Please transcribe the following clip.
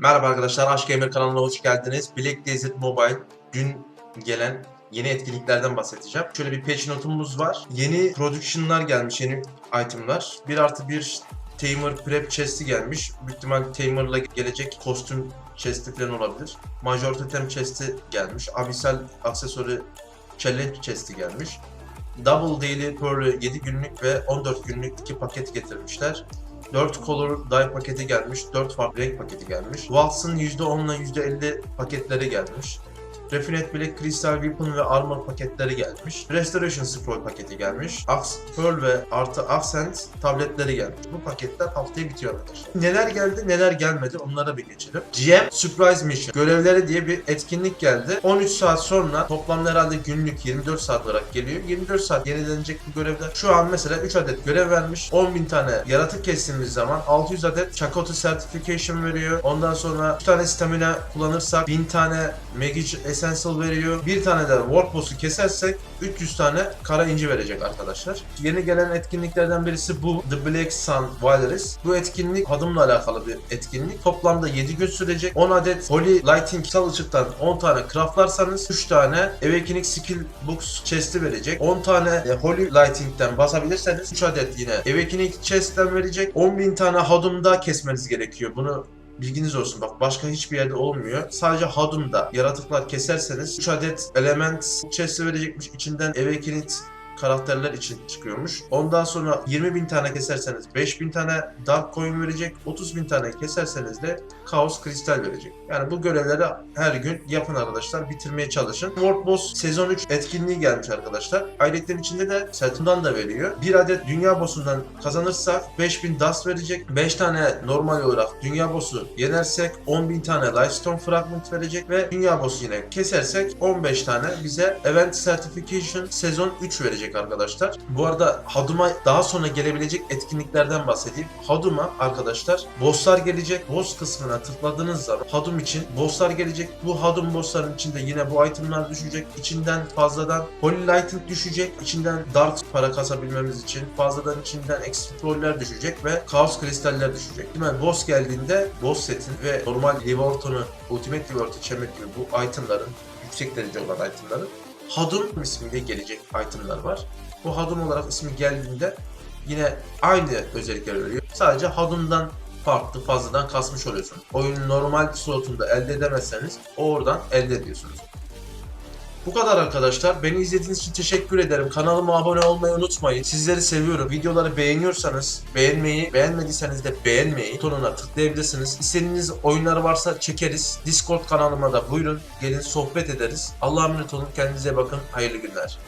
Merhaba arkadaşlar, Aşk Gamer kanalına hoş geldiniz. Black Desert Mobile dün gelen yeni etkinliklerden bahsedeceğim. Şöyle bir patch notumuz var. Yeni production'lar gelmiş, yeni itemlar. 1 artı 1 Tamer Prep chest'i gelmiş. Büyük ihtimal Tamer'la gelecek kostüm chest'i falan olabilir. Major Totem chest'i gelmiş. Abyssal aksesuarı Challenge chest'i gelmiş. Double Daily Pearl'ü 7 günlük ve 14 günlük iki paket getirmişler. 4 color dye paketi gelmiş, 4 farklı renk paketi gelmiş. Waltz'ın %10 ile %50 paketleri gelmiş. Refinite Black Crystal Weapon ve Armor paketleri gelmiş. Restoration Scroll paketi gelmiş. Ax Pearl ve artı Accent tabletleri gelmiş. Bu paketler haftaya bitiyor arkadaşlar. Neler geldi neler gelmedi onlara bir geçelim. GM Surprise Mission görevleri diye bir etkinlik geldi. 13 saat sonra toplamda herhalde günlük 24 saat olarak geliyor. 24 saat yenilenecek bu görevler. Şu an mesela 3 adet görev vermiş. 10.000 tane yaratık kestiğimiz zaman 600 adet Chakotay Certification veriyor. Ondan sonra 3 tane stamina kullanırsak 1000 tane Magic Essential veriyor. Bir tane de Warp Boss'u kesersek 300 tane kara inci verecek arkadaşlar. Yeni gelen etkinliklerden birisi bu. The Black Sun Valorous. Bu etkinlik adımla alakalı bir etkinlik. Toplamda 7 gün sürecek. 10 adet Holy Lighting sal ışıktan 10 tane craftlarsanız 3 tane Awakening Skill Books chest'i verecek. 10 tane e, Holy Lighting'den basabilirseniz 3 adet yine Awakening chest'ten verecek. 10.000 tane Hadum'da kesmeniz gerekiyor. Bunu Bilginiz olsun bak başka hiçbir yerde olmuyor. Sadece Hadum'da yaratıklar keserseniz 3 adet element chest'i verecekmiş. İçinden Awakening karakterler için çıkıyormuş. Ondan sonra 20.000 tane keserseniz 5.000 tane Dark Coin verecek. 30.000 tane keserseniz de Chaos Kristal verecek. Yani bu görevleri her gün yapın arkadaşlar. Bitirmeye çalışın. World Boss sezon 3 etkinliği gelmiş arkadaşlar. Ayrıca içinde de Saturn'dan da veriyor. Bir adet dünya boss'undan kazanırsak 5000 dust verecek. 5 tane normal olarak dünya boss'u yenersek 10.000 tane Lightstone Fragment verecek ve dünya boss'u yine kesersek 15 tane bize Event Certification sezon 3 verecek arkadaşlar. Bu arada Hadum'a daha sonra gelebilecek etkinliklerden bahsedeyim. Hadum'a arkadaşlar bosslar gelecek. Boss kısmına tıkladığınız zaman Hadum için bosslar gelecek. Bu Hadum bossların içinde yine bu itemlar düşecek. İçinden fazladan Holy Lighting düşecek. İçinden Dark para kasabilmemiz için fazladan içinden Explorer'ler düşecek ve Chaos Kristaller düşecek. Mi? Boss geldiğinde boss setin ve normal Livorton'u, Ultimate Livorton, Çemek gibi bu itemların yüksek derece olan itemların Hadum ismiyle gelecek itemlar var. Bu Hadum olarak ismi geldiğinde yine aynı özellikler veriyor. Sadece Hadum'dan farklı fazladan kasmış oluyorsunuz. Oyunun normal slotunda elde edemezseniz oradan elde ediyorsunuz. Bu kadar arkadaşlar. Beni izlediğiniz için teşekkür ederim. Kanalıma abone olmayı unutmayın. Sizleri seviyorum. Videoları beğeniyorsanız beğenmeyi, beğenmediyseniz de beğenmeyi butonuna tıklayabilirsiniz. İstediğiniz oyunlar varsa çekeriz. Discord kanalıma da buyurun. Gelin sohbet ederiz. Allah'a emanet olun. Kendinize bakın. Hayırlı günler.